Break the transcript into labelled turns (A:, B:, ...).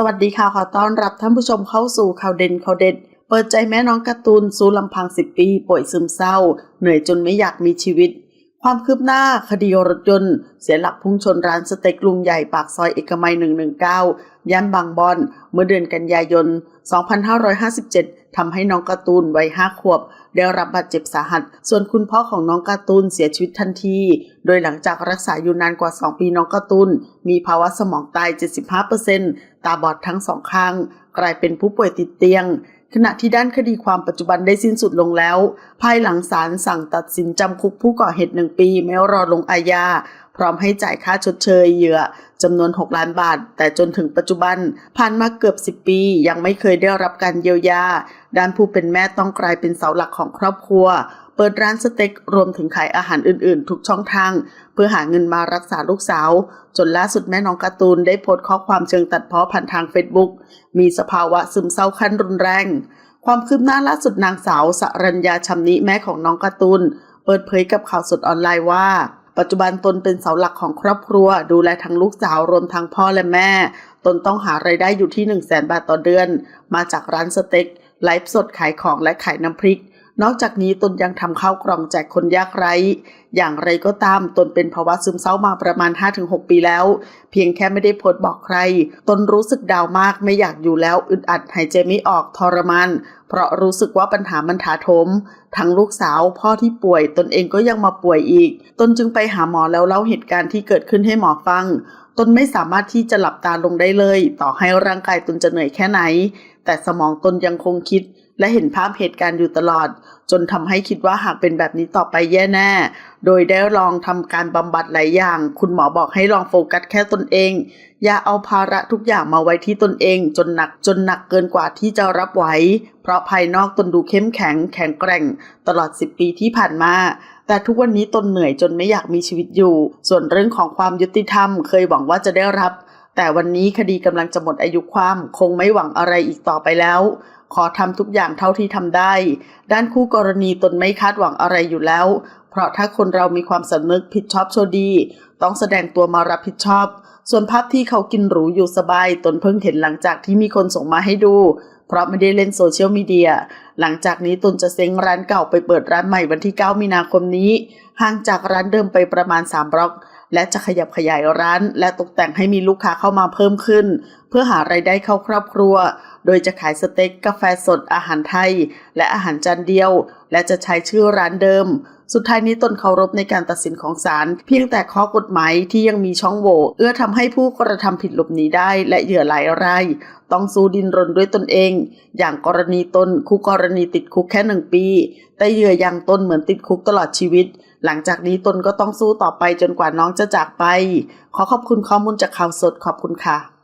A: สวัสดีค่ะ ขอต้อนรับท่านผู้ชมเข้าสู่ข่าวเด่นข่าวเด็ด เปิดใจแม่น้องการ์ตูนสู้ลำพังสิบปี ป่วยซึมเศร้า เหนื่อยจนไม่อยากมีชีวิต ความคืบหน้าคดีรถยนต์ เสียหลักพุ่งชนร้านสเต็กลุงใหญ่ปากซอยเอกมัย 119 ย่านบางบอน เมื่อเดือนกันยายน 2557 ทำให้น้องการ์ตูนวัยห้าขวบ ได้รับบาดเจ็บสาหัส ส่วนคุณพ่อของน้องการ์ตูนเสียชีวิตทันที โดยหลังจากรักษาอยู่นานกว่า 2 ปีน้องการ์ตูน มีภาวะสมองตาย 75%ตาบอดทั้งสองข้าง กลายเป็นผู้ป่วยติดเตียง ขณะที่ด้านคดีความปัจจุบันได้สิ้นสุดลงแล้ว ภายหลังศาลสั่งตัดสินจำคุกผู้ก่อเหตุหนึ่งปี ไม่รอลงอาญาพร้อมให้จ่ายค่าชดเชยเหยื่อจำนวน 6 ล้านบาท แต่จนถึงปัจจุบัน ผ่านมาเกือบ 10 ปี ยังไม่เคยได้รับการเยียวยา ด้านผู้เป็นแม่ต้องกลายเป็นเสาหลักของครอบครัว เปิดร้านสเต็กรวมถึงขายอาหารอื่นๆ ทุกช่องทาง เพื่อหาเงินมารักษาลูกสาว จนล่าสุดแม่น้องการ์ตูนได้โพสต์ข้อความเชิงตัดเพ้อผ่านทางเฟซบุ๊กมีสภาวะซึมเศร้าขั้นรุนแรง ความคืบหน้าล่าสุดนางสาวสรัญญาชำนิแม่ของน้องการ์ตูนเปิดเผยกับข่าวสดออนไลน์ว่าปัจจุบันตนเป็นเสาหลักของครอบครัว ดูแลทั้งลูกสาวรวมทั้งพ่อและแม่ ตนต้องหาไรายได้อยู่ที่ 1 0 0 0 0แบาทต่อเดือน มาจากร้านสเต็กไลฟ์สดขายของและขายน้ำพริก นอกจากนี้ตนยังทำข้าวกล่องแจกคนยากไร้ อย่างไรก็ตามตนเป็นภาวะซึมเศร้ามาประมาณ 5-6 ปีแล้ว เพียงแค่ไม่ได้โพสต์บอกใคร ตนรู้สึกดาวมากไม่อยากอยู่แล้วอึดอัดหายใจไม่ออกทรมานเพราะรู้สึกว่าปัญหามันถาโถมทั้งลูกสาวพ่อที่ป่วยตนเองก็ยังมาป่วยอีก ตนจึงไปหาหมอแล้วเล่าเหตุการณ์ที่เกิดขึ้นให้หมอฟัง ตนไม่สามารถที่จะหลับตาลงได้เลย ต่อให้ร่างกายตนจะเหนื่อยแค่ไหน แต่สมองตนยังคงคิด และเห็นภาพเหตุการณ์อยู่ตลอด จนทำให้คิดว่าหากเป็นแบบนี้ต่อไปแย่แน่ โดยได้ลองทำการบำบัดหลายอย่าง คุณหมอบอกให้ลองโฟกัสแค่ตนเอง อย่าเอาภาระทุกอย่างมาไว้ที่ตนเอง จนหนักจนหนักเกินกว่าที่จะรับไหวเพราะภายนอกตนดูเข้มแข็ง แข็งแกร่ง ตลอด 10 ปีที่ผ่านมาแต่ทุกวันนี้ตนเหนื่อยจนไม่อยากมีชีวิตอยู่ ส่วนเรื่องของความยุติธรรม เคยหวังว่าจะได้รับ แต่วันนี้คดีกำลังจะหมดอายุความคงไม่หวังอะไรอีกต่อไปแล้ว ขอทำทุกอย่างเท่าที่ทำได้ ด้านคู่กรณีตนไม่คาดหวังอะไรอยู่แล้ว เพราะถ้าคนเรามีความสำนึกผิดชอบโชดี ต้องแสดงตัวมารับผิดชอบ ส่วนภาพที่เขากินหรูอยู่สบาย ตนเพิ่งเห็นหลังจากที่มีคนส่งมาให้ดู เพราะไม่ได้เล่นโซเชียลมีเดียหลังจากนี้ตนจะเซ้งร้านเก่าไปเปิดร้านใหม่วันที่ 9 มีนาคมนี้ห่างจากร้านเดิมไปประมาณ 3 บล็อก และจะขยับขยายร้าน และตกแต่งให้มีลูกค้าเข้ามาเพิ่มขึ้น เพื่อหาไรายได้เข้าครอบครัว โดยจะขายสเต็กกาแฟสดอาหารไทย และอาหารจานเดียว และจะใช้ชื่อร้านเดิม สุดท้ายนี้ตนเคารพในการตัดสินของศาลเพียงแต่ข้อกฎหมายที่ยังมีช่องโหว่เอื้อทำให้ผู้กระทำผิดหลบหนีได้และเหยื่อหลายรายต้องสู้ดินรนด้วยตนเอง อย่างกรณีตนคู่กรณีติดคุกแค่หนึ่งปี แต่เหยื่ออย่างตนเหมือนติดคุกตลอดชีวิต หลังจากนี้ตนก็ต้องสู้ต่อไปจนกว่าน้องจะจากไป ขอขอบคุณข้อมูลจากข่าวสดขอบคุณค่ะ